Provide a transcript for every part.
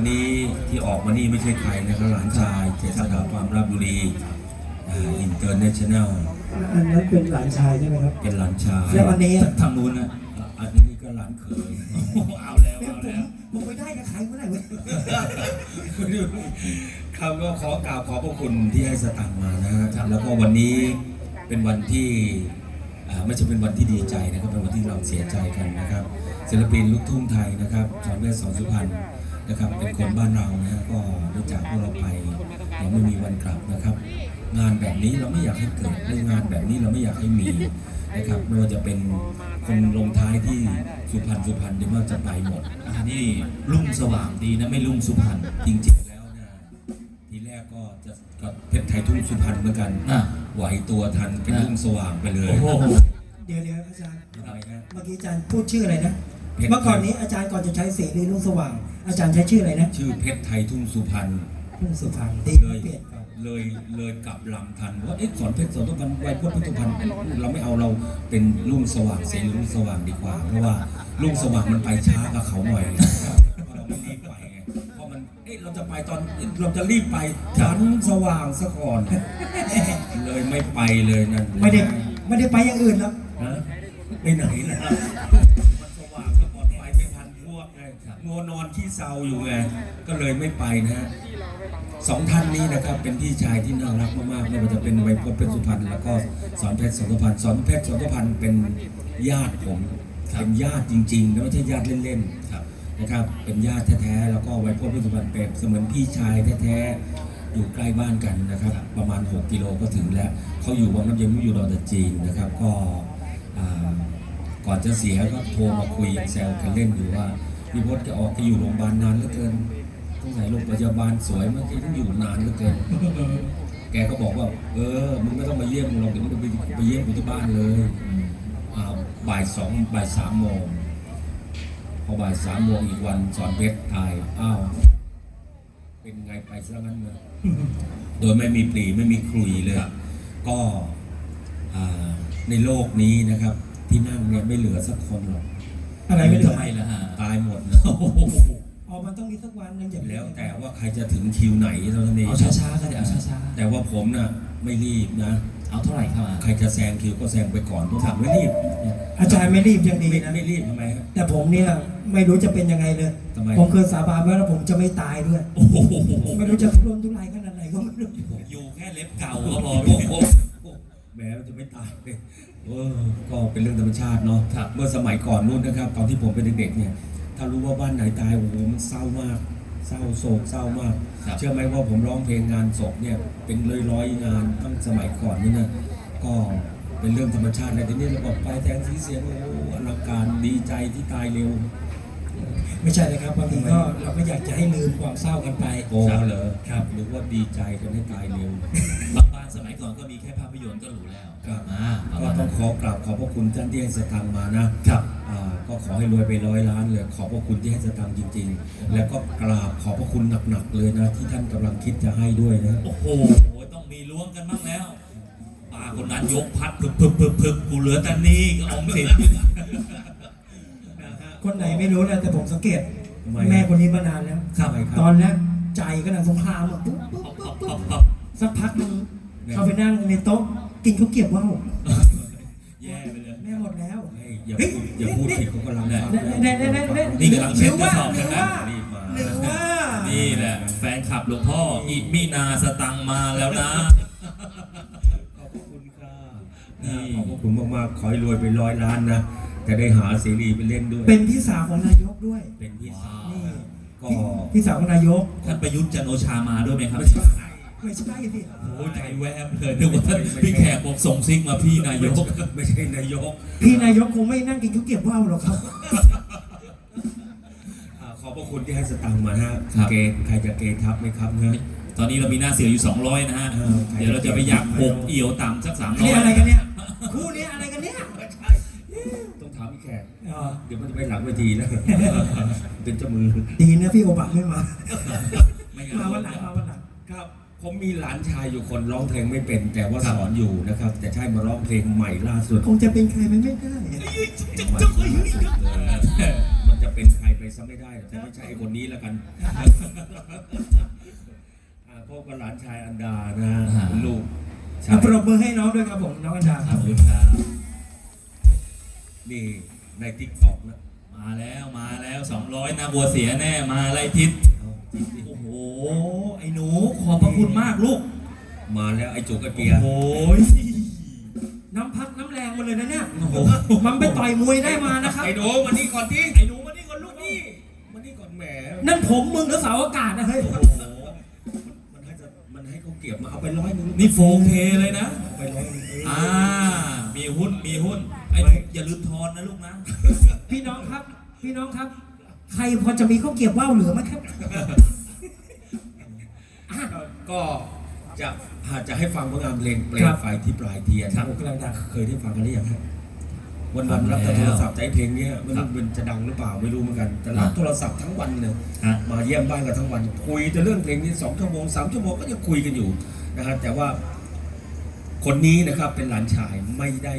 วันนี้ที่ออกมานี่ไม่ใช่ใครนะครับหลานชายเจษฎาความรับบุรีอินเตอร์เนชั่นแนลอันนั้นเป็นหลานชายใช่ไหมครับ เป็นหลานชายแล้วอันนี้อะทางนู้นนะอันนี้ก็หลานเขยเอาแล้วเอาแล้วผมไปได้กับใครเมื่อไหร่เว้ยครับก็ขอกราบขอบพระคุณที่ให้สตางค์มานะครับแล้วก็วันนี้เป็นวันที่อ่าไม่ใช่เป็นวันที่ดีใจนะครับเป็นวันที่เราเสียใจกันนะครับศิลปินลูกทุ่งไทยนะครับสอนแม่สอนสุพรรณ นะครับเป็นคนบ้านเรานะฮะก็ได้จากพวกเราไปยังไม่มีวันกลับนะครับ งานแบบนี้เราไม่อยากให้เกิดในงานแบบนี้เราไม่อยากให้มีนะครับไม่ว่าจะเป็นคนลงท้ายที่สุพรรณสุพรรณเดี๋ยวมันจะไปหมดอันนี้รุ่งสว่างดีนะไม่รุ่งสุพรรณจริงๆแล้วเนี่ยทีแรกก็จะกับเพชรไทยทุ่งสุพรรณเหมือนกันอะไหวตัวทันเป็นอะรุ่งสว่างไปเลยโอ้โหเดี๋ยวเดี๋ยวอาจารย์ทำไมฮะเมื่อกี้อาจารย์พูดชื่ออะไรนะเพชรเมื่อก่อนนี้อาจารย์ก่อนจะใช้เสรีรุ่งสว่าง อาจารย์ใช้ชื่ออะไรนะชื่อเพชรไทยทุ่งสุพรรณรุ่งสุพรรณดีเลย เปลี่ยนก่อนเลยเลยกลับลำทันว่าเอ๊ะสอนเพชรสอนทุกพันไวยพจน์พุทธพันธ์เราไม่เอาเราเป็นรุ่งสว่างเสรีรุ่งสว่างดีกว่า เพราะว่ารุ่งสว่างมันไปช้ากับเขาหน่อยเพราะเราไม่รีบไปไงเพราะมันเอ๊ะเราจะไปตอนเราจะรีบไปทันสว่างซะก่อนเลยไม่ไปเลยนั่นไม่ได้ไม่ได้ไปอย่างอื่นแล้วฮะไปไหนล่ะ พวกไงงัวนอนที่เซาอยู่ไงก็เลยไม่ไปนะฮะสองท่านนี้นะครับเป็นพี่ชายที่น่ารักมากๆไม่ว่าจะเป็นไวยพจน์เป็นสุพรรณแล้วก็สอนเพชรสอนสุพรรณสอนเพชรสอนสุพรรณเป็นญาติผมเป็นญาติจริงๆนะไม่ใช่ญาติเล่นๆครับนะครับเป็นญาติแท้ๆแล้วก็ไวยพจน์เป็นสุพรรณเป็นเสมือนพี่ชายแท้ๆอยู่ใกล้บ้านกันนะครับ ประมาณ 6 กิโลก็ถึงแล้วเขาอยู่วังน้ำเย็นไม่อยู่ดอนตะจีนนะครับก็อ่าก่อนจะเสียก็โทรมาคุยยังแซวกันเล่นอยู่ว่า พี่พจน์จะออกไปอยู่โรงพยาบาลนานเหลือเกินต้องไหนโรงพยาบาลสวยเมื่อกี้ต้องอยู่นานเหลือเกิน แกก็บอกว่า เออมึงไม่ต้องมาเยี่ยมกูหรอกเดี๋ยวมึงไปไปเยี่ยมกูที่บ้านเลยอ่าบ่ายสองบ่ายสามโมงพอบ่ายสามโมงอีกวันสอนเพชรตายอ้าวเป็นไงไปซะงั้นเลยโดยไม่มีปรีไม่มีครุยเลยก็ในโลกนี้นะครับ ที่นั่งเนี่ยไม่เหลือสักคนหรอก อะไรไม่เหลือทำไมล่ะฮะตายหมดแล้วอ๋อมันต้องมีสักวันหนึงอย่างแล้วแต่ว่าใครจะถึงคิวไหนเท่านั้นเองเอาช้าๆก็ได้เอาช้าแต่ว่าผมน่ะไม่รีบนะเอาเท่าไหร่เข้ามาใครจะแซงคิวก็แซงไปก่อนเพราะผมไม่รีบอาจารย์ไม่รีบยังดีไม่นะไม่รีบทำไมครับ แต่ผมเนี่ยไม่รู้จะเป็นยังไงเลยทำไม ผมเคยสาบานไว้แล้วผมจะไม่ตายด้วยโอ้โหไม่รู้จะทุรนทุรายขนาดไหนก็ไม่รู้อยู่แค่เล็บเก่าก็พอโอ้พี่โห แหมมันจะไม่ตายเลยเออก็เป็นเรื่องธรรมชาติเนาะครับเมื่อสมัยก่อนนู่นนะครับ ตอนที่ผมเป็นเด็กๆเนี่ย ถ้ารู้ว่าบ้านไหนตายโอ้โหมันเศร้ามาก เศร้าโศกเศร้ามาก ครับ เชื่อไหมว่าผมร้องเพลงงานศพเนี่ยเป็นร้อยๆงานตั้งสมัยก่อนนี่นะก็เป็นเรื่องธรรมชาติเลยทีนี้เราบอกไปแทงสีเสียงโอ้โหอลังการดีใจที่ตายเร็ว ไม่ใช่เลยครับบางทีก็เราก็อยากจะให้ลืมความเศร้ากันไป โอ้เหรอครับ หรือว่าดีใจกันให้ตายเร็วบางบ้าน สมัยก่อนก็มีแค่ภาพยนตร์ก็หรูแล้วครับอ่าประก็มาณต้นั้อนงขอกราบขอบพระคุณท่านที่ให้สตังค์มานะครับ อ่าก็ขอให้รวยไปร้อยล้านเลยขอบพระคุณที่ให้สตังค์จริง ๆ แล้วก็กราบขอบพระคุณหนักๆเลยนะ ที่ท่านกำลังคิดจะให้ด้วยนะ โอ้โห ต้องมีล้วงกันบ้างแล้วป้าคนนั้นยกพัดพึบพึบพึบพึบกูเหลือแต่นี่ก็ออมสินคนไหนไม่รู้นะแต่ผมสังเกต ทำไม แม่คนนี้มานานแล้ว ครับ ตอนแรกใจก็ดังสงครามอะปุ๊บปุ๊บปุ๊บปุ๊บสักพักหนึง เขาไปนั่งในโต๊ะกินข้าวเกรี๊ยวว่าวแย่ไปเลยแม่หมดแล้ว เฮ้ยอย่าพูดอย่าพูดผิดเขากำลังฟังเน่เน่เน่เน่นี่กำลังเช็ดหรือกระว่าสอบหรืกันอนะว่ารีบมาหรือว่านี่แหละแฟนคลับหลวงพ่ออีมีนาสตังค์มาแล้วนะขอบพระคุณค่ะนี่ขอบพระคุณมากๆขอให้รวยไปร้อยล้านนะจะได้หาเสรีไปเล่นด้วย เป็นพี่สาวของนายกด้วย เป็นพี่สาวนี่ก็พี่พี่สาวของนายกท่านประยุทธ์จันทร์โอชามาด้วยไหมครับ ไม่ใช่สิโอ้ยใจแวบเลยนึกว่าท่านพี่แขกบอกส่งซิกมาพี่นายก ไม่ใช่นายกพี่นายกคงไม่นั่งกินข้าวเกรี๊ยวว่าวหรอกครับ อ่าขอบพระคุณที่ให้สตังค์มาฮะครับ เกณฑ์ใครจะเกณฑ์ทับไหมครับนะตอนนี้เรามีหน้าเสืออยู่ 200 นะฮะ เออ เดี๋ยวเราจะไปยักหกเอี่ยวต่ำสักนี่อะไร300กันเนี่ยคู่นี้อะไรกันเนี่ยต้องถามพี่แขกอ๋อเดี๋ยวมันจะไปหลังเวทีแล้วเป็นเจ้ามือ ดีนะพี่โอบะไม่มา ไม่งั้นมาวันหลังมาวันหลังครับ ผมมีหลานชายอยู่คนร้องเพลงไม่เป็น แต่ว่าสอนอยู่นะครับ แต่ใช่มาร้องเพลงใหม่ล่าสุดคงจะเป็นใครไม่ได้มันจะเป็นใครไปซะไม่ได้แต่ไม่ใช่ไอ้คนนี้แล้วกันอ่าพบกับหลานชายอันดานะฮะลูกชาอะยปรบมือให้น้องด้วยครับผมน้องอันดาคขรัอบบคุณครับนี่ในติ๊กต็อกนะมาแล้วมาแล้ว200นะบัวเสียแน่มาไล่ทิศเอาจริงดิโอ้โหไอ้หนูขอบพระคุณมากลูก มาแล้วไอ้จุกไอ้เปีย โอ้ยน้ำพักน้ำแรงมาเลยนะเนี่ยโอ้โห มันไปต่อยมวยได้มานะครับ ไอ้หนูมานี่ก่อนที่ไอ้หนูมานี่ก่อนลูกนี่มานี่ก่อนแหม นั่นผมมึงหรือเสาอากาศนะเฮ้ย โอ้โหมันให้จะมันให้เขาเก็บมาเอาไปร้อยหนึงนี่โฟเคเลยนะ เอาไปร้อยหนึงอ่า มีหุ้น มีหุ้น ไอ้หนูอย่าลืมทอนนะลูกนะ พี่น้องครับ พี่น้องครับ ใครพอจะมีข้าวเกรี๊ยวว่าวเหลือไหมครับอะ ก็จะอาจจะให้ฟังผลงานเพลงเปลครัวบไฟที่ปลายเทียนครับผมกำลังดังเคยได้ฟังกันหรือยังฮะวันฟัวันงรับแต่แล้วโทรศัพท์ใจเพลงเนี้ยไม่ครัรู้บมันจะดังหรือเปล่าไม่รู้เหมือนกันแต่รับอะโทรศัพท์ทั้งวันเลยฮะมาเยี่ยมบ้านกันทั้งวัน คุยแต่เรื่องเพลงนี้สองชั่วโมงสามชั่วโมงก็ยังคุยกันอยู่นะฮะแต่ว่าคนนี้นะครับเป็นหลานชายไม่ได้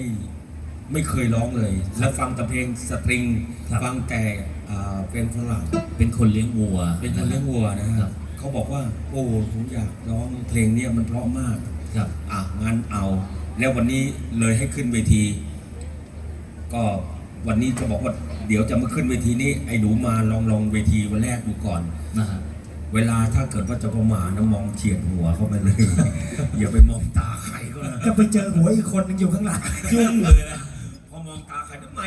ไม่เคยร้องเลย และฟังแต่เพลงสตริงครับฟังแต่อ่าเป็นฝรั่งเป็นคนเลี้ยงวัว เป็นคนเลี้ยงวัวนะคครัรับบ เขาบอกว่า โอ้ผมอยากร้องเพลงเนี้ยมันเพราะมากครับ อะงั้นเอา แล้ววันนี้เลยให้ขึ้นเวที ก็วันนี้จะบอกว่าเดี๋ยวจะมาขึ้นเวทีนี้ไอ้หนูมาลองลองเวทีวันแรกดูก่อน นะฮะ เวลาถ้าเกิดว่าจะประมาทนะมองเฉียดหัวเข้าไปเลย อย่าไปมองตาใครก็นะจะไปเจอหัวอีกคนหนึงอยู่ข้างหลังยุ่งเลยนะ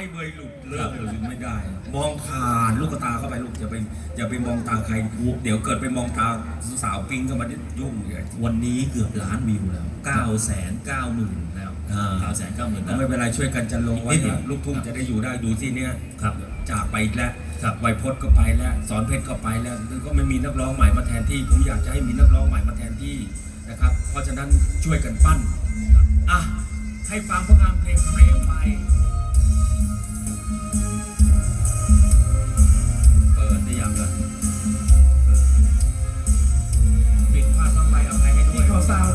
ไมเบยหลุดเลิกเลยไม่ได้ มองผ่านลูกตาเข้าไปลูกอย่าไปอย่าไปมองตาใครเดี๋ยวเกิดไปมองตาสาวปิ้งเข้ามานี่ยุ่งเลยวันนี้เกือบล้านวิวแล้ว9 9 0 0 0 0หมื่นแล้วอ่า9 9 0 0 0 0ก็แล้วไม่เป็นไรช่วยกันจันลงไว้นิดเดียวลูกทุ่งจะได้อยู่ได้ดูที่เนี้ยครับจากไปอีกแล้วครับไวยพจน์ก็ไปแล้ว สอนเพชรก็ไปแล้วก็ไม่มีนักร้องใหม่มาแทนที่ผมอยากจะให้มีนักร้องใหม่มาแทนที่นะครับ เพราะฉะนั้นช่วยกันปั้นอะให้ฟังผลงานเพลงเพลงไป เปิดได้ยังล่ะเออปิดภาพทำไปเอาไงให้ด้วย ที่เขาซาว